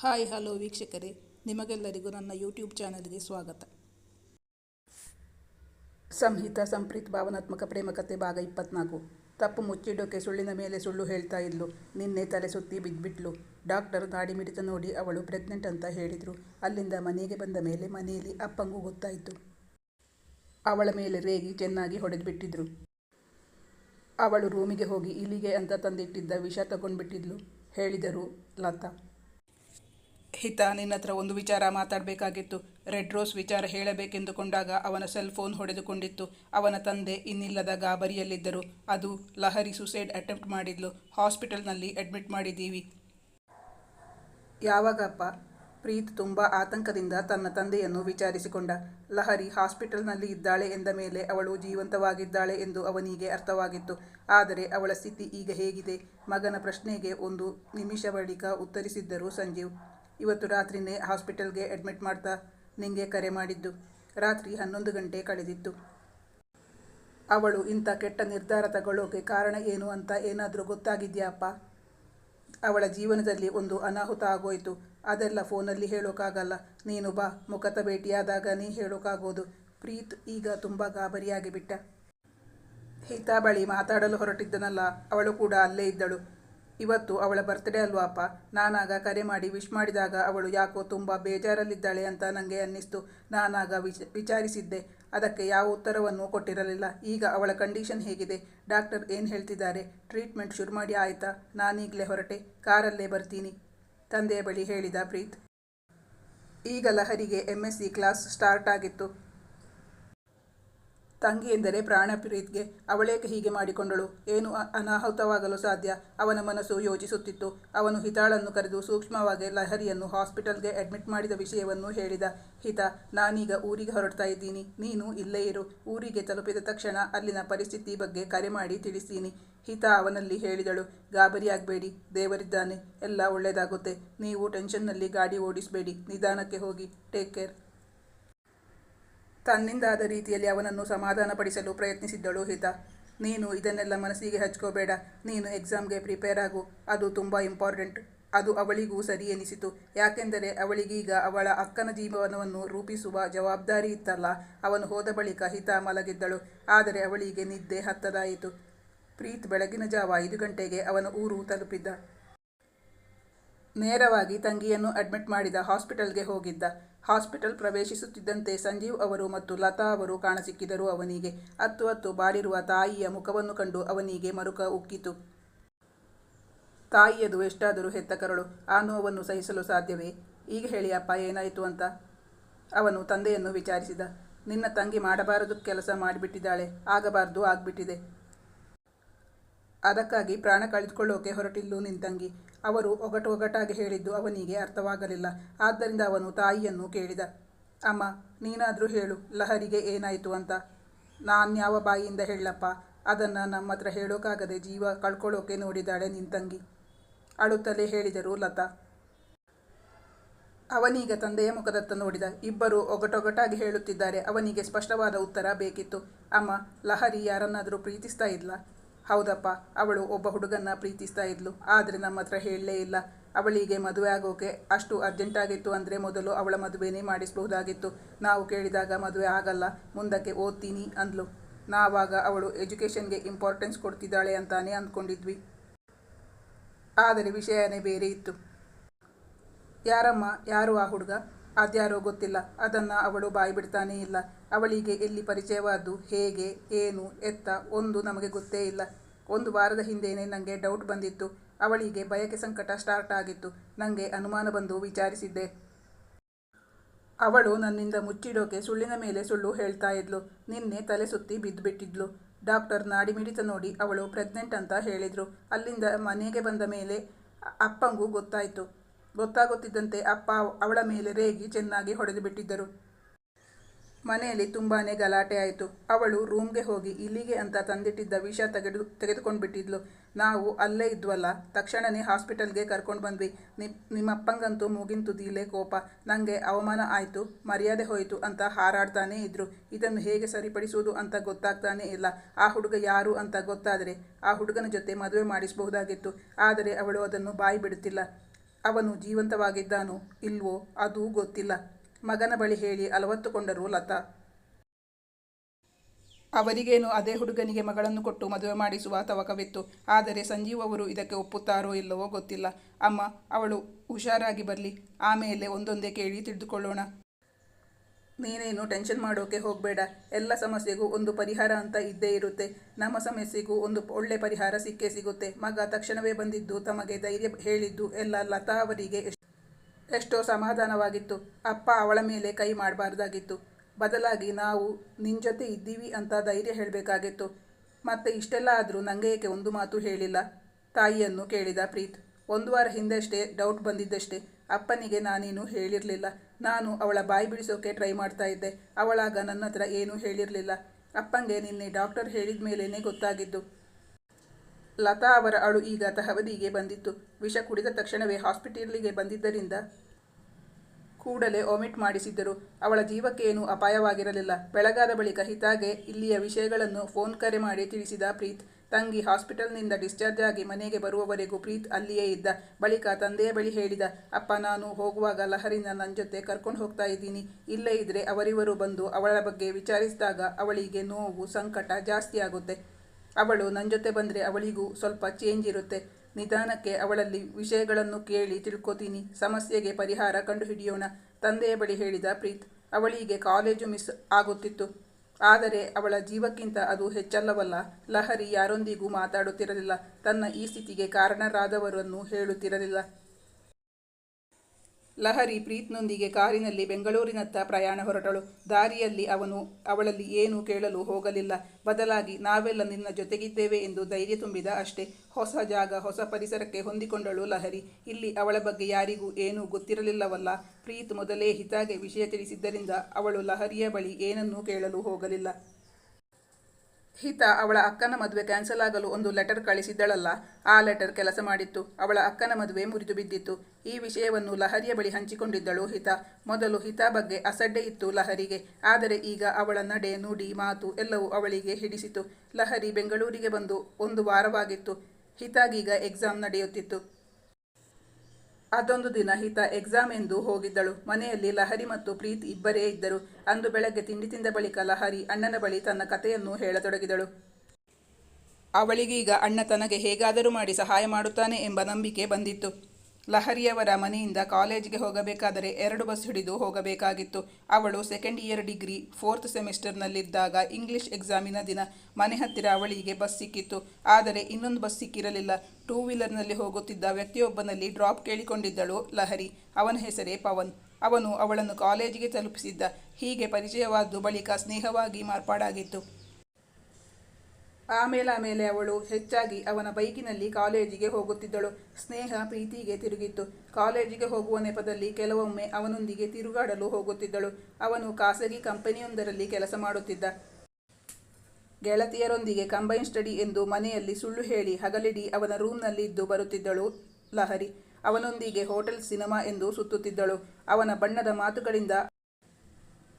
Hi, hello ವೀಕ್ಷಕರೇ. ನಿಮಗೆಲ್ಲರಿಗೂ ನನ್ನ ಯೂಟ್ಯೂಬ್ ಚಾನಲ್ಗೆ ಸ್ವಾಗತ. ಸಂಹಿತ ಸಂಪ್ರೀತ್ ಭಾವನಾತ್ಮಕ ಪ್ರೇಮ ಕಥೆ ಭಾಗ ಇಪ್ಪತ್ನಾಲ್ಕು. ತಪ್ಪು ಮುಚ್ಚಿಡೋಕೆ ಸುಳ್ಳಿನ ಮೇಲೆ ಸುಳ್ಳು ಹೇಳ್ತಾ ಇದ್ಲು. ನಿನ್ನೆ ತಲೆ ಸುತ್ತಿ ಬಿದ್ದುಬಿಟ್ಲು ಡಾಕ್ಟರ್ ದಾಡಿ ಮಿಡಿತ ನೋಡಿ ಅವಳು ಪ್ರೆಗ್ನೆಂಟ್ ಅಂತ ಹೇಳಿದರು. ಅಲ್ಲಿಂದ ಮನೆಗೆ ಬಂದ ಮೇಲೆ ಮನೆಯಲ್ಲಿ ಅಪ್ಪಂಗೂ ಗೊತ್ತಾಯಿತು. ಅವಳ ಮೇಲೆ ರೇಗಿ ಚೆನ್ನಾಗಿ ಹೊಡೆದು ಬಿಟ್ಟಿದ್ರು ಅವಳು ರೂಮಿಗೆ ಹೋಗಿ ಇಲ್ಲಿಗೆ ಅಂತ ತಂದಿಟ್ಟಿದ್ದ ವಿಷ ತಗೊಂಡ್ಬಿಟ್ಟಿದ್ಲು, ಹೇಳಿದರು ಲತಾ. ಹಿತ, ನಿನ್ನ ಹತ್ರ ಒಂದು ವಿಚಾರ ಮಾತಾಡಬೇಕಾಗಿತ್ತು. ರೆಡ್ ರೋಸ್ ವಿಚಾರ ಹೇಳಬೇಕೆಂದುಕೊಂಡಾಗ ಅವನ ಸೆಲ್ ಫೋನ್ ಹೊಡೆದುಕೊಂಡಿತ್ತು. ಅವನ ತಂದೆ ಇನ್ನಿಲ್ಲದ ಗಾಬರಿಯಲ್ಲಿದ್ದರು. ಅದು ಲಹರಿ ಸುಸೈಡ್ ಅಟೆಂಪ್ಟ್ ಮಾಡಿದ್ಲು. ಹಾಸ್ಪಿಟಲ್ನಲ್ಲಿ ಅಡ್ಮಿಟ್ ಮಾಡಿದ್ದೀವಿ. ಯಾವಾಗಪ್ಪ? ಪ್ರೀತ್ ತುಂಬ ಆತಂಕದಿಂದ ತನ್ನ ತಂದೆಯನ್ನು ವಿಚಾರಿಸಿಕೊಂಡ. ಲಹರಿ ಹಾಸ್ಪಿಟಲ್ನಲ್ಲಿ ಇದ್ದಾಳೆ ಎಂದ ಮೇಲೆ ಅವಳು ಜೀವಂತವಾಗಿದ್ದಾಳೆ ಎಂದು ಅವನಿಗೆ ಅರ್ಥವಾಗಿತ್ತು. ಆದರೆ ಅವಳ ಸ್ಥಿತಿ ಈಗ ಹೇಗಿದೆ. ಮಗನ ಪ್ರಶ್ನೆಗೆ ಒಂದು ನಿಮಿಷ ಬಳಿಕ ಉತ್ತರಿಸಿದ್ದರು ಸಂಜೀವ್. ಇವತ್ತು ರಾತ್ರಿನೇ ಹಾಸ್ಪಿಟಲ್ಗೆ ಅಡ್ಮಿಟ್ ಮಾಡ್ತಾ ನಿಂಗೆ ಕರೆ ಮಾಡಿದ್ದು. ರಾತ್ರಿ ಹನ್ನೊಂದು ಗಂಟೆ ಕಳೆದಿತ್ತು. ಅವಳು, ಇಂಥ ಕೆಟ್ಟ ನಿರ್ಧಾರ ತಗೊಳ್ಳೋಕೆ ಕಾರಣ ಏನು ಅಂತ ಏನಾದರೂ ಗೊತ್ತಾಗಿದ್ಯಾಪ್ಪ? ಅವಳ ಜೀವನದಲ್ಲಿ ಒಂದು ಅನಾಹುತ ಆಗೋಯಿತು. ಅದೆಲ್ಲ ಫೋನಲ್ಲಿ ಹೇಳೋಕ್ಕಾಗಲ್ಲ ನೀನು ಬಾ, ಮುಖತ ಭೇಟಿಯಾದಾಗ ನೀ ಹೇಳೋಕ್ಕಾಗೋದು ಪ್ರೀತ್ ಈಗ ತುಂಬ ಗಾಬರಿಯಾಗಿ ಬಿಟ್ಟ ಹಿತಾ ಬಳಿ ಮಾತಾಡಲು ಹೊರಟಿದ್ದನಲ್ಲ, ಅವಳು ಕೂಡ ಅಲ್ಲೇ ಇದ್ದಳು. ಇವತ್ತು ಅವಳ ಬರ್ತ್ಡೇ ಅಲ್ವಾ, ಅಪ್ಪ? ನಾನಾಗ ಕರೆ ಮಾಡಿ ವಿಶ್ ಮಾಡಿದಾಗ ಅವಳು ಯಾಕೋ ತುಂಬ ಬೇಜಾರಲ್ಲಿದ್ದಾಳೆ ಅಂತ ನನಗೆ ಅನ್ನಿಸ್ತು. ನಾನಾಗ ವಿಚ, ವಿಚಾರಿಸಿದ್ದೆ. ಅದಕ್ಕೆ ಯಾವ ಉತ್ತರವನ್ನು ಕೊಟ್ಟಿರಲಿಲ್ಲ. ಈಗ ಅವಳ ಕಂಡೀಷನ್ ಹೇಗಿದೆ? ಡಾಕ್ಟರ್ ಏನು ಹೇಳ್ತಿದ್ದಾರೆ? ಟ್ರೀಟ್ಮೆಂಟ್ ಶುರು ಮಾಡಿ ಆಯಿತಾ? ನಾನೀಗಲೇ ಹೊರಟೆ. ಕಾರಲ್ಲೇ ಬರ್ತೀನಿ. ತಂದೆಯ ಬಳಿ ಹೇಳಿದ ಪ್ರೀತ್. ಈಗ ಲಹರಿಗೆ M S C class start ಆಗಿತ್ತು. ತಂಗಿ ಎಂದರೆ ಪ್ರಾಣಪ್ರೀತ್ಗೆ ಅವಳೇಕೆ ಹೀಗೆ ಮಾಡಿಕೊಂಡಳು. ಏನು ಅನಾಹುತವಾಗಲು ಸಾಧ್ಯ? ಅವನ ಮನಸ್ಸು ಯೋಚಿಸುತ್ತಿತ್ತು. ಅವನು ಹಿತಾಳನ್ನು ಕರೆದು ಸೂಕ್ಷ್ಮವಾಗಿ ಲಹರಿಯನ್ನು ಹಾಸ್ಪಿಟಲ್ಗೆ ಅಡ್ಮಿಟ್ ಮಾಡಿದ ವಿಷಯವನ್ನು ಹೇಳಿದ. ಹಿತ, ನಾನೀಗ ಊರಿಗೆ ಹೊರಡ್ತಾ ಇದ್ದೀನಿ. ನೀನು ಇಲ್ಲೇ ಇರು. ಊರಿಗೆ ತಲುಪಿದ ತಕ್ಷಣ ಅಲ್ಲಿನ ಪರಿಸ್ಥಿತಿ ಬಗ್ಗೆ ಕರೆ ಮಾಡಿ ತಿಳಿಸ್ತೀನಿ. ಹಿತ ಅವನಲ್ಲಿ ಹೇಳಿದಳು, ಗಾಬರಿಯಾಗಬೇಡಿ, ದೇವರಿದ್ದಾನೆ. ಎಲ್ಲ ಒಳ್ಳೆಯದಾಗುತ್ತೆ ನೀವು ಟೆನ್ಷನ್ನಲ್ಲಿ ಗಾಡಿ ಓಡಿಸಬೇಡಿ. ನಿಧಾನಕ್ಕೆ ಹೋಗಿ. Take care. ತನ್ನಿಂದಾದ ರೀತಿಯಲ್ಲಿ ಅವನನ್ನು ಸಮಾಧಾನಪಡಿಸಲು ಪ್ರಯತ್ನಿಸಿದ್ದಳು ಹಿತ. ನೀನು ಇದನ್ನೆಲ್ಲ ಮನಸ್ಸಿಗೆ ಹಚ್ಕೋಬೇಡ. ನೀನು ಎಕ್ಸಾಮ್ಗೆ ಪ್ರಿಪೇರ್ ಆಗು. ಅದು ತುಂಬ ಇಂಪಾರ್ಟೆಂಟ್ ಅದು ಅವಳಿಗೂ ಸರಿ ಎನಿಸಿತು. ಯಾಕೆಂದರೆ ಅವಳಿಗೀಗ ಅವಳ ಅಕ್ಕನ ಜೀವನವನ್ನು ರೂಪಿಸುವ ಜವಾಬ್ದಾರಿ ಇತ್ತಲ್ಲ. ಅವನು ಹೋದ ಬಳಿಕ ಹಿತ ಮಲಗಿದ್ದಳು. ಆದರೆ ಅವಳಿಗೆ ನಿದ್ದೆ ಹತ್ತದಾಯಿತು ಪ್ರೀತ್ ಬೆಳಗಿನ ಜಾವ ಐದು ಗಂಟೆಗೆ ಅವನ ಊರು ತಲುಪಿದ್ದ. ನೇರವಾಗಿ ತಂಗಿಯನ್ನು ಅಡ್ಮಿಟ್ ಮಾಡಿದ ಹಾಸ್ಪಿಟಲ್ಗೆ ಹೋಗಿದ್ದ. ಹಾಸ್ಪಿಟಲ್ ಪ್ರವೇಶಿಸುತ್ತಿದ್ದಂತೆ ಸಂಜೀವ್ ಅವರು ಮತ್ತು ಲತಾ ಅವರು ಕಾಣಸಿಕ್ಕಿದರು ಅವನಿಗೆ. ಹತ್ತು ಹತ್ತು ಬಾಳಿರುವ ತಾಯಿಯ ಮುಖವನ್ನು ಕಂಡು ಅವನಿಗೆ ಮರುಕ ಉಕ್ಕಿತು. ತಾಯಿಯದು ಎಷ್ಟಾದರೂ ಹೆತ್ತ ಕರಳು, ಆ ನೋವನ್ನು ಸಹಿಸಲು ಸಾಧ್ಯವೇ? ಈಗ ಹೇಳಿ ಅಪ್ಪ, ಏನಾಯಿತು ಅಂತ? ಅವನು ತಂದೆಯನ್ನು ವಿಚಾರಿಸಿದ. ನಿನ್ನ ತಂಗಿ ಮಾಡಬಾರದು, ಕೆಲಸ ಮಾಡಿಬಿಟ್ಟಿದ್ದಾಳೆ. ಆಗಬಾರ್ದು, ಆಗ್ಬಿಟ್ಟಿದೆ. ಅದಕ್ಕಾಗಿ ಪ್ರಾಣ ಕಳೆದುಕೊಳ್ಳೋಕೆ ಹೊರಟಿಲ್ಲು ನಿಂತಂಗಿ. ತಂಗಿ ಅವರು ಒಗಟು ಒಗಟಾಗಿ ಹೇಳಿದ್ದು ಅವನಿಗೆ ಅರ್ಥವಾಗಲಿಲ್ಲ. ಆದ್ದರಿಂದ ಅವನು ತಾಯಿಯನ್ನು ಕೇಳಿದ. ಅಮ್ಮ, ನೀನಾದರೂ ಹೇಳು, ಲಹರಿಗೆ ಏನಾಯಿತು ಅಂತ. ನಾನ್ಯಾವ ಬಾಯಿಯಿಂದ ಹೇಳಪ್ಪ ಅದನ್ನು ನಮ್ಮ ಹತ್ರ ಹೇಳೋಕ್ಕಾಗದೆ ಜೀವ ಕಳ್ಕೊಳ್ಳೋಕೆ ನೋಡಿದಾಳೆ ನಿಂತಂಗಿ. ತಂಗಿ ಅಳುತ್ತಲೇ ಹೇಳಿದರು ಲತಾ. ಅವನೀಗ ತಂದೆಯ ಮುಖದತ್ತ ನೋಡಿದ. ಇಬ್ಬರು ಒಗಟೊಗಟಾಗಿ ಹೇಳುತ್ತಿದ್ದಾರೆ. ಅವನಿಗೆ ಸ್ಪಷ್ಟವಾದ ಉತ್ತರ ಬೇಕಿತ್ತು. ಅಮ್ಮ, ಲಹರಿ ಯಾರನ್ನಾದರೂ ಪ್ರೀತಿಸ್ತಾ ಇದ್ಲ? ಹೌದಪ್ಪ, ಅವಳು ಒಬ್ಬ ಹುಡುಗನ್ನ ಪ್ರೀತಿಸ್ತಾ ಇದ್ಲು. ಆದರೆ ನಮ್ಮ ಹತ್ರ ಹೇಳಲೇ ಇಲ್ಲ. ಅವಳಿಗೆ ಮದುವೆ ಆಗೋಕೆ ಅಷ್ಟು ಅರ್ಜೆಂಟಾಗಿತ್ತು ಅಂದರೆ ಮೊದಲು ಅವಳ ಮದುವೆನೇ ಮಾಡಿಸಬಹುದಾಗಿತ್ತು. ನಾವು ಕೇಳಿದಾಗ ಮದುವೆ ಆಗಲ್ಲ, ಮುಂದಕ್ಕೆ ಓದ್ತೀನಿ ಅಂದ್ಲು. ನಾವಾಗ ಅವಳು ಎಜುಕೇಷನ್ಗೆ ಇಂಪಾರ್ಟೆನ್ಸ್ ಕೊಡ್ತಿದ್ದಾಳೆ ಅಂತಾನೆ ಅಂದ್ಕೊಂಡಿದ್ವಿ. ಆದರೆ ವಿಷಯನೇ ಬೇರೆ ಇತ್ತು. ಯಾರಮ್ಮ, ಯಾರು ಆ ಹುಡುಗ? ಅದ್ಯಾರೋ ಗೊತ್ತಿಲ್ಲ. ಅದನ್ನು ಅವಳು ಬಾಯಿ ಬಿಡ್ತಾನೇ ಇಲ್ಲ. ಅವಳಿಗೆ ಎಲ್ಲಿ ಪರಿಚಯವಾದ್ದು, ಹೇಗೆ, ಏನು, ಎತ್ತ ಒಂದು ನಮಗೆ ಗೊತ್ತೇ ಇಲ್ಲ. ಒಂದು ವಾರದ ಹಿಂದೆಯೇ ನನಗೆ ಡೌಟ್ ಬಂದಿತ್ತು. ಅವಳಿಗೆ ಬಯಕೆ ಸಂಕಟ ಸ್ಟಾರ್ಟ್ ಆಗಿತ್ತು. ನನಗೆ ಅನುಮಾನ ಬಂದು ವಿಚಾರಿಸಿದ್ದೆ. ಅವಳು ನನ್ನಿಂದ ಮುಚ್ಚಿಡೋಕೆ ಸುಳ್ಳಿನ ಮೇಲೆ ಸುಳ್ಳು ಹೇಳ್ತಾ ಇದ್ಲು. ನಿನ್ನೆ ತಲೆ ಸುತ್ತಿ ಬಿದ್ದುಬಿಟ್ಟಿದ್ಲು ಡಾಕ್ಟರ್ ನಾಡಿ ಮಿಡಿತ ನೋಡಿ ಅವಳು ಪ್ರೆಗ್ನೆಂಟ್ ಅಂತ ಹೇಳಿದರು. ಅಲ್ಲಿಂದ ಮನೆಗೆ ಬಂದ ಮೇಲೆ ಅಪ್ಪಂಗೂ ಗೊತ್ತಾಯಿತು. ಗೊತ್ತಾಗುತ್ತಿದ್ದಂತೆ ಅಪ್ಪ ಅವಳ ಮೇಲೆ ರೇಗಿ ಚೆನ್ನಾಗಿ ಹೊಡೆದು ಬಿಟ್ಟಿದ್ದರು. ಮನೆಯಲ್ಲಿ ತುಂಬಾ ಗಲಾಟೆ ಆಯಿತು. ಅವಳು ರೂಮ್ಗೆ ಹೋಗಿ ಇಲ್ಲಿಗೆ ಅಂತ ತಂದಿಟ್ಟಿದ್ದ ವಿಷ ತೆಗೆದು ತೆಗೆದುಕೊಂಡು ಬಿಟ್ಟಿದ್ಲು ನಾವು ಅಲ್ಲೇ ಇದ್ವಲ್ಲ, ತಕ್ಷಣನೇ ಹಾಸ್ಪಿಟಲ್ಗೆ ಕರ್ಕೊಂಡು ಬಂದ್ವಿ. ನಿಮ್, ನಿಮ್ಮಪ್ಪಂಗಂತೂ ಮೂಗಿನ ತುದಿಯಲ್ಲೇ ಕೋಪ. ನನಗೆ ಅವಮಾನ ಆಯಿತು, ಮರ್ಯಾದೆ ಹೋಯಿತು ಅಂತ ಹಾರಾಡ್ತಾನೇ ಇದ್ರು. ಇದನ್ನು ಹೇಗೆ ಸರಿಪಡಿಸುವುದು ಅಂತ ಗೊತ್ತಾಗ್ತಾನೆ ಇಲ್ಲ. ಆ ಹುಡುಗ ಯಾರು ಅಂತ ಗೊತ್ತಾದರೆ ಆ ಹುಡುಗನ ಜೊತೆ ಮದುವೆ ಮಾಡಿಸಬಹುದಾಗಿತ್ತು. ಆದರೆ ಅವಳು ಅದನ್ನು ಬಾಯಿ ಬಿಡುತ್ತಿಲ್ಲ. ಅವನು ಜೀವಂತವಾಗಿದ್ದಾನೋ ಇಲ್ವೋ ಅದೂ ಗೊತ್ತಿಲ್ಲ. ಮಗನ ಬಳಿ ಹೇಳಿ ಅಲವತ್ತುಕೊಂಡರು ಲತಾ. ಅವರಿಗೇನು ಅದೇ ಹುಡುಗನಿಗೆ ಮಗಳನ್ನು ಕೊಟ್ಟು ಮದುವೆ ಮಾಡಿಸುವ ತವಕವಿತ್ತು. ಆದರೆ ಸಂಜೀವ್ ಅವರು ಇದಕ್ಕೆ ಒಪ್ಪುತ್ತಾರೋ ಇಲ್ಲವೋ ಗೊತ್ತಿಲ್ಲ. ಅಮ್ಮ, ಅವಳು ಹುಷಾರಾಗಿ ಬರಲಿ. ಆಮೇಲೆ ಒಂದೊಂದೇ ಕೇಳಿ ತಿಳಿದುಕೊಳ್ಳೋಣ. ನೀನೇನು ಟೆನ್ಷನ್ ಮಾಡೋಕೆ ಹೋಗಬೇಡ. ಎಲ್ಲ ಸಮಸ್ಯೆಗೂ ಒಂದು ಪರಿಹಾರ ಅಂತ ಇದ್ದೇ ಇರುತ್ತೆ. ನಮ್ಮ ಸಮಸ್ಯೆಗೂ ಒಂದು ಒಳ್ಳೆ ಪರಿಹಾರ ಸಿಕ್ಕೇ ಸಿಗುತ್ತೆ. ಮಗ ತಕ್ಷಣವೇ ಬಂದಿದ್ದು, ತಮಗೆ ಧೈರ್ಯ ಹೇಳಿದ್ದು, ಎಲ್ಲ ಲತಾ ಅವರಿಗೆ ಎಷ್ಟ್- ಸಮಾಧಾನವಾಗಿತ್ತು. ಅಪ್ಪ ಅವಳ ಮೇಲೆ ಕೈ ಮಾಡಬಾರ್ದಾಗಿತ್ತು. ಬದಲಾಗಿ ನಾವು ನಿನ್ನ ಜೊತೆ ಇದ್ದೀವಿ ಅಂತ ಧೈರ್ಯ ಹೇಳಬೇಕಾಗಿತ್ತು. ಮತ್ತೆ ಇಷ್ಟೆಲ್ಲ ಆದರೂ ನನಗೆ ಏಕೆ ಒಂದು ಮಾತು ಹೇಳಿಲ್ಲ? ತಾಯಿಯನ್ನು ಕೇಳಿದ ಪ್ರೀತ್. ಒಂದು ವಾರ ಹಿಂದೆಷ್ಟೇ ಡೌಟ್ ಬಂದಿದ್ದಷ್ಟೇ. ಅಪ್ಪನಿಗೆ ನಾನೇನು ಹೇಳಿರಲಿಲ್ಲ. ನಾನು ಅವಳ ಬಾಯಿ ಬಿಡಿಸೋಕೆ ಟ್ರೈ ಮಾಡ್ತಾ ಇದ್ದೆ. ಅವಳಾಗ ನನ್ನ ಹತ್ರ ಏನೂ ಹೇಳಿರಲಿಲ್ಲ. ಅಪ್ಪಂಗೆ ನಿನ್ನೆ ಡಾಕ್ಟರ್ ಹೇಳಿದ ಮೇಲೇ ಗೊತ್ತಾಗಿದ್ದು. ಲತಾ ಅವರ ಅಳು ಈಗ ತಹವದಿಗೆ ಬಂದಿತ್ತು. ವಿಷ ಕುಡಿದ ತಕ್ಷಣವೇ ಹಾಸ್ಪಿಟಲಿಗೆ ಬಂದಿದ್ದರಿಂದ ಕೂಡಲೇ ವಾಮಿಟ್ ಮಾಡಿಸಿದ್ದರು. ಅವಳ ಜೀವಕ್ಕೆ ಏನೂ ಅಪಾಯವಾಗಿರಲಿಲ್ಲ. ಬೆಳಗಾದ ಬಳಿಕ ಹಿತಾಗೆ ಇಲ್ಲಿಯ ವಿಷಯಗಳನ್ನು ಫೋನ್ ಕರೆ ಮಾಡಿ ತಿಳಿಸಿದ ಪ್ರೀತ್ ತಂಗಿ ಹಾಸ್ಪಿಟಲ್ನಿಂದ ಡಿಸ್ಚಾರ್ಜ್ ಆಗಿ ಮನೆಗೆ ಬರುವವರೆಗೂ ಪ್ರೀತ್ ಅಲ್ಲಿಯೇ ಇದ್ದ. ಬಳಿಕ ತಂದೆಯ ಬಳಿ ಹೇಳಿದ, ಅಪ್ಪ, ನಾನು ಹೋಗುವಾಗ ಲಹರಿನ ನನ್ನ ಜೊತೆ ಕರ್ಕೊಂಡು ಹೋಗ್ತಾ ಇದ್ದೀನಿ. ಇಲ್ಲೇ ಇದ್ರೆ ಅವರಿವರು ಬಂದು ಅವಳ ಬಗ್ಗೆ ವಿಚಾರಿಸಿದಾಗ ಅವಳಿಗೆ ನೋವು, ಸಂಕಟ ಜಾಸ್ತಿ ಆಗುತ್ತೆ. ಅವಳು ನನ್ನ ಜೊತೆ ಬಂದರೆ ಅವಳಿಗೂ ಸ್ವಲ್ಪ ಚೇಂಜ್ ಇರುತ್ತೆ. ನಿಧಾನಕ್ಕೆ ಅವಳಲ್ಲಿ ವಿಷಯಗಳನ್ನು ಕೇಳಿ ತಿಳ್ಕೊತೀನಿ. ಸಮಸ್ಯೆಗೆ ಪರಿಹಾರ ಕಂಡುಹಿಡಿಯೋಣ, ತಂದೆಯ ಬಳಿ ಹೇಳಿದ ಪ್ರೀತ್. ಅವಳಿಗೆ ಕಾಲೇಜು ಮಿಸ್ ಆಗುತ್ತಿತ್ತು. ಆದರೆ ಅವಳ ಜೀವಕ್ಕಿಂತ ಅದು ಹೆಚ್ಚಲ್ಲವಲ್ಲ. ಲಹರಿ ಯಾರೊಂದಿಗೂ ಮಾತಾಡುತ್ತಿರಲಿಲ್ಲ. ತನ್ನ ಈ ಸ್ಥಿತಿಗೆ ಕಾರಣರಾದವರನ್ನು ಹೇಳುತ್ತಿರಲಿಲ್ಲ. ಲಹರಿ ಪ್ರೀತ್ನೊಂದಿಗೆ ಕಾರಿನಲ್ಲಿ ಬೆಂಗಳೂರಿನತ್ತ ಪ್ರಯಾಣ ಹೊರಟಳು. ದಾರಿಯಲ್ಲಿ ಅವನು, ಅವಳಲ್ಲಿ ಏನೂ ಕೇಳಲು ಹೋಗಲಿಲ್ಲ. ಬದಲಾಗಿ ನಾವೆಲ್ಲ ನಿನ್ನ ಜೊತೆಗಿದ್ದೇವೆ ಎಂದು ಧೈರ್ಯ ತುಂಬಿದ ಅಷ್ಟೇ. ಹೊಸ ಜಾಗ, ಹೊಸ ಪರಿಸರಕ್ಕೆ ಹೊಂದಿಕೊಂಡಳು ಲಹರಿ. ಇಲ್ಲಿ ಅವಳ ಬಗ್ಗೆ ಯಾರಿಗೂ ಏನೂ ಗೊತ್ತಿರಲಿಲ್ಲವಲ್ಲ. ಪ್ರೀತ್ ಮೊದಲೇ ಹಿತಾಗೆ ವಿಷಯ ತಿಳಿಸಿದ್ದರಿಂದ ಅವಳು ಲಹರಿಯ ಬಳಿ ಏನನ್ನೂ ಕೇಳಲು ಹೋಗಲಿಲ್ಲ. ಹಿತ ಅವಳ ಅಕ್ಕನ ಮದುವೆ ಕ್ಯಾನ್ಸಲ್ ಆಗಲು ಒಂದು ಲೆಟರ್ ಕಳಿಸಿದ್ದಳಲ್ಲ. ಆ ಲೆಟರ್ ಕೆಲಸ ಮಾಡಿತ್ತು. ಅವಳ ಅಕ್ಕನ ಮದುವೆ ಮುರಿದು ಬಿದ್ದಿತ್ತು. ಈ ವಿಷಯವನ್ನು ಲಹರಿಯ ಬಳಿ ಹಂಚಿಕೊಂಡಿದ್ದಳು ಹಿತ. ಮೊದಲು ಹಿತ ಬಗ್ಗೆ ಅಸಡ್ಡೆ ಇತ್ತು ಲಹರಿಗೆ. ಆದರೆ ಈಗ ಅವಳ ನಡೆ, ನುಡಿ, ಮಾತು ಎಲ್ಲವೂ ಅವಳಿಗೆ ಹಿಡಿಸಿತು ಲಹರಿ ಬೆಂಗಳೂರಿಗೆ ಬಂದು ಒಂದು ವಾರವಾಗಿತ್ತು. ಹಿತಾಗೀಗ ಎಕ್ಸಾಮ್ ನಡೆಯುತ್ತಿತ್ತು. ಅದೊಂದು ದಿನ ಹಿತ ಎಕ್ಸಾಮ್ ಎಂದು ಹೋಗಿದ್ದಳು. ಮನೆಯಲ್ಲಿ ಲಹರಿ ಮತ್ತು ಪ್ರೀತ್ ಇಬ್ಬರೇ ಇದ್ದರು. ಅಂದು ಬೆಳಗ್ಗೆ ತಿಂಡಿ ತಿಂದ ಬಳಿಕ ಲಹರಿ ಅಣ್ಣನ ಬಳಿ ತನ್ನ ಕಥೆಯನ್ನು ಹೇಳತೊಡಗಿದಳು. ಅವಳಿಗೀಗ ಅಣ್ಣ ತನಗೆ ಹೇಗಾದರೂ ಮಾಡಿ ಸಹಾಯ ಮಾಡುತ್ತಾನೆ ಎಂಬ ನಂಬಿಕೆ ಬಂದಿತ್ತು. ಲಹರಿಯವರ ಮನೆಯಿಂದ ಕಾಲೇಜಿಗೆ ಹೋಗಬೇಕಾದರೆ ಎರಡು ಬಸ್ ಹಿಡಿದು ಹೋಗಬೇಕಾಗಿತ್ತು. ಅವಳು ಸೆಕೆಂಡ್ ಇಯರ್ ಡಿಗ್ರಿ ಫೋರ್ತ್ ಸೆಮಿಸ್ಟರ್ನಲ್ಲಿದ್ದಾಗ ಇಂಗ್ಲಿಷ್ ಎಕ್ಸಾಮಿನ ದಿನ ಮನೆ ಹತ್ತಿರ ಅವಳಿಗೆ ಬಸ್ ಸಿಕ್ಕಿತ್ತು. ಆದರೆ ಇನ್ನೊಂದು ಬಸ್ ಸಿಕ್ಕಿರಲಿಲ್ಲ. ಟೂ ವೀಲರ್ನಲ್ಲಿ ಹೋಗುತ್ತಿದ್ದ ವ್ಯಕ್ತಿಯೊಬ್ಬನಲ್ಲಿ ಡ್ರಾಪ್ ಕೇಳಿಕೊಂಡಿದ್ದಳು ಲಹರಿ. ಅವನ ಹೆಸರೇ ಪವನ್. ಅವನು ಅವಳನ್ನು ಕಾಲೇಜಿಗೆ ತಲುಪಿಸಿದ್ದ. ಹೀಗೆ ಪರಿಚಯವಾದ್ದು ಬಳಿಕ ಸ್ನೇಹವಾಗಿ ಮಾರ್ಪಾಡಾಗಿತ್ತು. ಆಮೇಲಾಮೇಲೆ ಅವಳು ಹೆಚ್ಚಾಗಿ ಅವನ ಬೈಕಿನಲ್ಲಿ ಕಾಲೇಜಿಗೆ ಹೋಗುತ್ತಿದ್ದಳು. ಸ್ನೇಹ ಪ್ರೀತಿಗೆ ತಿರುಗಿತ್ತು. ಕಾಲೇಜಿಗೆ ಹೋಗುವ ನೆಪದಲ್ಲಿ ಕೆಲವೊಮ್ಮೆ ಅವನೊಂದಿಗೆ ತಿರುಗಾಡಲು ಹೋಗುತ್ತಿದ್ದಳು. ಅವನು ಖಾಸಗಿ ಕಂಪನಿಯೊಂದರಲ್ಲಿ ಕೆಲಸ ಮಾಡುತ್ತಿದ್ದ. ಗೆಳತಿಯರೊಂದಿಗೆ ಕಂಬೈನ್ ಸ್ಟಡಿ ಎಂದು ಮನೆಯಲ್ಲಿ ಸುಳ್ಳು ಹೇಳಿ ಹಗಲಿಡಿ ಅವನ ರೂಮ್ನಲ್ಲಿ ಇದ್ದು ಬರುತ್ತಿದ್ದಳು ಲಹರಿ. ಅವನೊಂದಿಗೆ ಹೋಟೆಲ್ ಸಿನಿಮಾ ಎಂದು ಸುತ್ತುತ್ತಿದ್ದಳು. ಅವನ ಬಣ್ಣದ ಮಾತುಗಳಿಂದ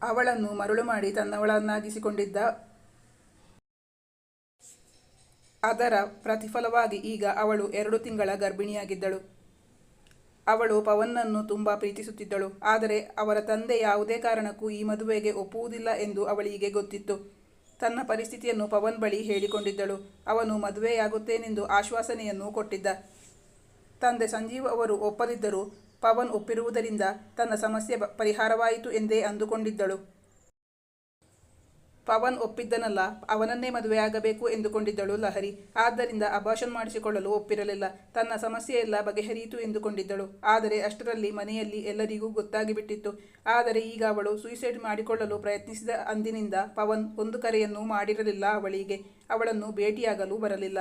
ಅವಳನ್ನು ಮರಳು ಮಾಡಿ ತನ್ನವಳನ್ನಾಗಿಸಿಕೊಂಡಿದ್ದ ಅದರ ಪ್ರತಿಫಲವಾಗಿ ಈಗ ಅವಳು ಎರಡು ತಿಂಗಳ ಗರ್ಭಿಣಿಯಾಗಿದ್ದಳು. ಅವಳು ಪವನ್ನನ್ನು ತುಂಬ ಪ್ರೀತಿಸುತ್ತಿದ್ದಳು. ಆದರೆ ಅವರ ತಂದೆ ಯಾವುದೇ ಕಾರಣಕ್ಕೂ ಈ ಮದುವೆಗೆ ಒಪ್ಪುವುದಿಲ್ಲ ಎಂದು ಅವಳಿಗೆ ಗೊತ್ತಿತ್ತು. ತನ್ನ ಪರಿಸ್ಥಿತಿಯನ್ನು ಪವನ್ ಬಳಿ ಹೇಳಿಕೊಂಡಿದ್ದಳು. ಅವನು ಮದುವೆಯಾಗುತ್ತೇನೆಂದು ಆಶ್ವಾಸನೆಯನ್ನು ಕೊಟ್ಟಿದ್ದ. ತಂದೆ ಸಂಜೀವ್ ಅವರು ಒಪ್ಪದಿದ್ದರೂ ಪವನ್ ಒಪ್ಪಿರುವುದರಿಂದ ತನ್ನ ಸಮಸ್ಯೆ ಪರಿಹಾರವಾಯಿತು ಎಂದೇ ಅಂದುಕೊಂಡಿದ್ದಳು. ಪವನ್ ಒಪ್ಪಿದ್ದನಲ್ಲ, ಅವನನ್ನೇ ಮದುವೆ ಆಗಬೇಕು ಎಂದುಕೊಂಡಿದ್ದಳು ಲಹರಿ. ಆದ್ದರಿಂದ ಅಭಾಷನ್ ಮಾಡಿಸಿಕೊಳ್ಳಲು ಒಪ್ಪಿರಲಿಲ್ಲ. ತನ್ನ ಸಮಸ್ಯೆಯೆಲ್ಲ ಬಗೆಹರಿಯಿತು ಎಂದುಕೊಂಡಿದ್ದಳು. ಆದರೆ ಅಷ್ಟರಲ್ಲಿ ಮನೆಯಲ್ಲಿ ಎಲ್ಲರಿಗೂ ಗೊತ್ತಾಗಿಬಿಟ್ಟಿತ್ತು. ಆದರೆ ಈಗ ಅವಳು ಸೂಯಿಸೈಡ್ ಮಾಡಿಕೊಳ್ಳಲು ಪ್ರಯತ್ನಿಸಿದ ಅಂದಿನಿಂದ ಪವನ್ ಒಂದು ಕರೆಯನ್ನು ಮಾಡಿರಲಿಲ್ಲ ಅವಳಿಗೆ. ಅವಳನ್ನು ಭೇಟಿಯಾಗಲು ಬರಲಿಲ್ಲ.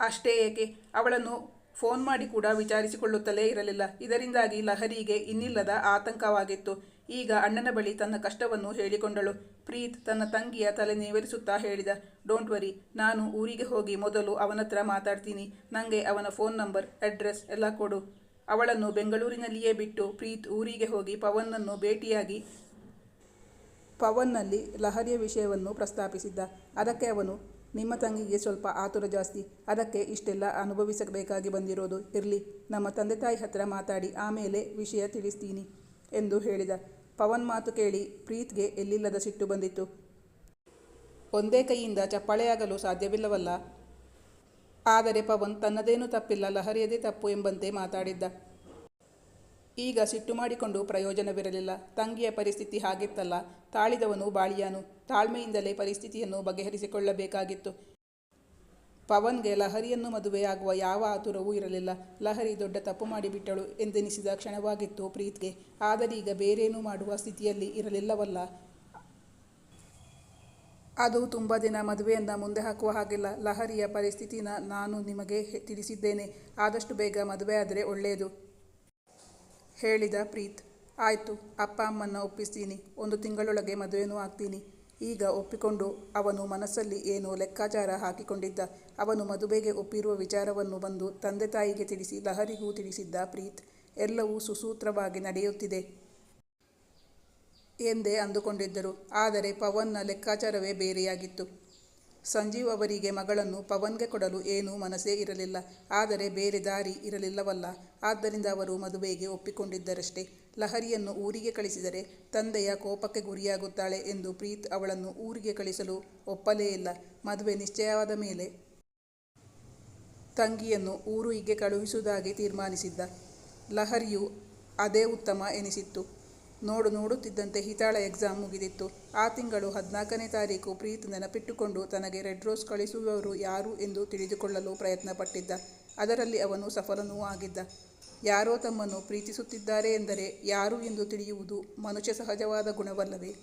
ಅಷ್ಟೇ ಏಕೆ? ಅವಳನ್ನು ಫೋನ್ ಮಾಡಿ ಕೂಡ ವಿಚಾರಿಸಿಕೊಳ್ಳುತ್ತಲೇ ಇರಲಿಲ್ಲ. ಇದರಿಂದಾಗಿ ಲಹರಿಗೆ ಇನ್ನಿಲ್ಲದ ಆತಂಕವಾಗಿತ್ತು. ಈಗ ಅಣ್ಣನ ಬಳಿ ತನ್ನ ಕಷ್ಟವನ್ನು ಹೇಳಿಕೊಂಡಳು. ಪ್ರೀತ್ ತನ್ನ ತಂಗಿಯ ತಲೆ ನೇವರಿಸುತ್ತಾ ಹೇಳಿದ, ಡೋಂಟ್ ವರಿ, ನಾನು ಊರಿಗೆ ಹೋಗಿ ಮೊದಲು ಅವನತ್ರ ಮಾತಾಡ್ತೀನಿ. ನನಗೆ ಅವನ ಫೋನ್ ನಂಬರ್, ಅಡ್ರೆಸ್ ಎಲ್ಲ ಕೊಡು. ಅವಳನ್ನು ಬೆಂಗಳೂರಿನಲ್ಲಿಯೇ ಬಿಟ್ಟು ಪ್ರೀತ್ ಊರಿಗೆ ಹೋಗಿ ಪವನ್ನನ್ನು ಭೇಟಿಯಾಗಿ ಪವನ್ನಲ್ಲಿ ಲಹರಿಯ ವಿಷಯವನ್ನು ಪ್ರಸ್ತಾಪಿಸಿದ್ದ. ಅದಕ್ಕೆ ಅವನು, ನಿಮ್ಮ ತಂಗಿಗೆ ಸ್ವಲ್ಪ ಆತುರ ಜಾಸ್ತಿ. ಅದಕ್ಕೆ ಇಷ್ಟೆಲ್ಲ ಅನುಭವಿಸಬೇಕಾಗಿ ಬಂದಿರೋದು. ಇರಲಿ, ನಮ್ಮ ತಂದೆ ತಾಯಿ ಹತ್ರ ಮಾತಾಡಿ, ಆಮೇಲೆ ವಿಷಯ ತಿಳಿಸ್ತೀನಿ ಎಂದು ಹೇಳಿದ. ಪವನ್ ಮಾತು ಕೇಳಿ ಪ್ರೀತ್ಗೆ ಎಲ್ಲಿಲ್ಲದ ಸಿಟ್ಟು ಬಂದಿತ್ತು. ಒಂದೇ ಕೈಯಿಂದ ಚಪ್ಪಾಳೆಯಾಗಲು ಸಾಧ್ಯವಿಲ್ಲವಲ್ಲ. ಆದರೆ ಪವನ್ ತನ್ನದೇನು ತಪ್ಪಿಲ್ಲ, ಲಹರಿಯದೇ ತಪ್ಪು ಎಂಬಂತೆ ಮಾತಾಡಿದ್ದ. ಈಗ ಸಿಟ್ಟು ಮಾಡಿಕೊಂಡು ಪ್ರಯೋಜನವಿರಲಿಲ್ಲ. ತಂಗಿಯ ಪರಿಸ್ಥಿತಿ ಹಾಗಿತ್ತಲ್ಲ. ತಾಳಿದವನು ಬಾಳಿಯಾನು. ತಾಳ್ಮೆಯಿಂದಲೇ ಪರಿಸ್ಥಿತಿಯನ್ನು ಬಗೆಹರಿಸಿಕೊಳ್ಳಬೇಕಾಗಿತ್ತು. ಪವನ್ಗೆ ಲಹರಿಯನ್ನು ಮದುವೆಯಾಗುವ ಯಾವ ಆತುರವೂ ಇರಲಿಲ್ಲ. ಲಹರಿ ದೊಡ್ಡ ತಪ್ಪು ಮಾಡಿಬಿಟ್ಟಳು ಎಂದೆನಿಸಿದ ಕ್ಷಣವಾಗಿತ್ತು ಪ್ರೀತ್ಗೆ. ಆದರೀಗ ಬೇರೇನೂ ಮಾಡುವ ಸ್ಥಿತಿಯಲ್ಲಿ ಇರಲಿಲ್ಲವಲ್ಲ. ಅದು ತುಂಬ ದಿನ ಮದುವೆಯನ್ನು ಮುಂದೆ ಹಾಕುವ ಹಾಗಿಲ್ಲ. ಲಹರಿಯ ಪರಿಸ್ಥಿತಿನ ನಾನು ನಿಮಗೆ ತಿಳಿಸಿದ್ದೇನೆ. ಆದಷ್ಟು ಬೇಗ ಮದುವೆ ಆದರೆ ಒಳ್ಳೆಯದು ಹೇಳಿದ ಪ್ರೀತ್. ಆಯಿತು, ಅಪ್ಪ ಅಮ್ಮನ್ನ ಒಪ್ಪಿಸ್ತೀನಿ. ಒಂದು ತಿಂಗಳೊಳಗೆ ಮದುವೆನೂ ಆಗ್ತೀನಿ. ಈಗ ಒಪ್ಪಿಕೊಂಡು ಅವನು ಮನಸ್ಸಲ್ಲಿ ಏನೋ ಲೆಕ್ಕಾಚಾರ ಹಾಕಿಕೊಂಡಿದ್ದ. ಅವನು ಮದುವೆಗೆ ಒಪ್ಪಿರುವ ವಿಚಾರವನ್ನು ಬಂದು ತಂದೆ ತಾಯಿಗೆ ತಿಳಿಸಿ ಲಹರಿಗೂ ತಿಳಿಸಿದ್ದ ಪ್ರೀತ್, ಎಲ್ಲವೂ ಸುಸೂತ್ರವಾಗಿ ನಡೆಯುತ್ತಿದೆ ಎಂದೇ ಅಂದುಕೊಂಡಿದ್ದರು. ಆದರೆ ಪವನ್ನ ಲೆಕ್ಕಾಚಾರವೇ ಬೇರೆಯಾಗಿತ್ತು. ಸಂಜೀವ್ ಅವರಿಗೆ ಮಗಳನ್ನು ಪವನ್ಗೆ ಕೊಡಲು ಏನೂ ಮನಸ್ಸೇ ಇರಲಿಲ್ಲ. ಆದರೆ ಬೇರೆ ದಾರಿ ಇರಲಿಲ್ಲವಲ್ಲ. ಆದ್ದರಿಂದ ಅವರು ಮದುವೆಗೆ ಒಪ್ಪಿಕೊಂಡಿದ್ದರಷ್ಟೇ. ಲಹರಿಯನ್ನು ಊರಿಗೆ ಕಳಿಸಿದರೆ ತಂದೆಯ ಕೋಪಕ್ಕೆ ಗುರಿಯಾಗುತ್ತಾಳೆ ಎಂದು ಪ್ರೀತ್ ಅವಳನ್ನು ಊರಿಗೆ ಕಳಿಸಲು ಒಪ್ಪಲೇ ಇಲ್ಲ. ಮದುವೆ ನಿಶ್ಚಯವಾದ ಮೇಲೆ ತಂಗಿಯನ್ನು ಊರಿಗೆ ಕಳುಹಿಸುವುದಾಗಿ ತೀರ್ಮಾನಿಸಿದ್ದ ಲಹರಿಯು ಅದೇ ಉತ್ತಮ ಎನಿಸಿತ್ತು. ನೋಡು ನೋಡುತ್ತಿದ್ದಂತೆ ಹಿತಾಳ ಎಕ್ಸಾಮ್ ಮುಗಿದಿತ್ತು. ಆ ತಿಂಗಳು ಹದಿನಾಲ್ಕನೇ ತಾರೀಕು ಪ್ರೀತ್ ನೆನಪಿಟ್ಟುಕೊಂಡು ತನಗೆ ರೆಡ್ ರೋಸ್ ಕಳಿಸುವವರು ಯಾರು ಎಂದು ತಿಳಿದುಕೊಳ್ಳಲು ಪ್ರಯತ್ನಪಟ್ಟಿದ್ದ. ಅದರಲ್ಲಿ ಅವನು ಸಫಲನೂ ಆಗಿದ್ದ. ಯಾರೋ ತಮ್ಮನ್ನು ಪ್ರೀತಿಸುತ್ತಿದ್ದಾರೆ ಎಂದರೆ ಯಾರು ಎಂದು ತಿಳಿಯುವುದು ಮನುಷ್ಯ ಸಹಜವಾದ ಗುಣವಲ್ಲವೇ?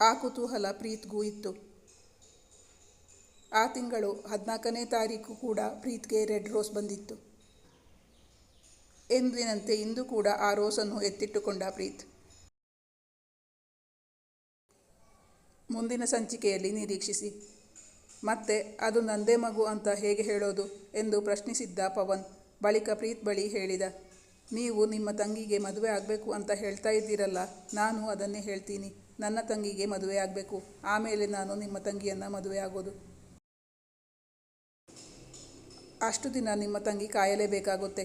ಆ ಕುತೂಹಲ ಪ್ರೀತ್ಗೂ ಇತ್ತು. ಆ ತಿಂಗಳು ಹದಿನಾಲ್ಕನೇ ತಾರೀಕು ಕೂಡ ಪ್ರೀತ್ಗೆ ರೆಡ್ ರೋಸ್ ಬಂದಿತ್ತು. ಎಂದಿನಂತೆ ಇಂದು ಕೂಡ ಆ ರೋಸನ್ನು ಎತ್ತಿಟ್ಟುಕೊಂಡ ಪ್ರೀತ್. ಮುಂದಿನ ಸಂಚಿಕೆಯಲ್ಲಿ ನಿರೀಕ್ಷಿಸಿ. ಮತ್ತೆ ಅದು ನಂದೇ ಮಗು ಅಂತ ಹೇಗೆ ಹೇಳೋದು ಎಂದು ಪ್ರಶ್ನಿಸಿದ್ದ ಪವನ್. ಬಳಿಕ ಪ್ರೀತ್ ಬಳಿ ಹೇಳಿದ, ನೀವು ನಿಮ್ಮ ತಂಗಿಗೆ ಮದುವೆ ಆಗಬೇಕು ಅಂತ ಹೇಳ್ತಾ ಇದ್ದೀರಲ್ಲ, ನಾನು ಅದನ್ನೇ ಹೇಳ್ತೀನಿ. ನನ್ನ ತಂಗಿಗೆ ಮದುವೆ ಆಗಬೇಕು. ಆಮೇಲೆ ನಾನು ನಿಮ್ಮ ತಂಗಿಯನ್ನು ಮದುವೆ ಆಗೋದು. ಅಷ್ಟು ದಿನ ನಿಮ್ಮ ತಂಗಿ ಕಾಯಲೇಬೇಕಾಗುತ್ತೆ.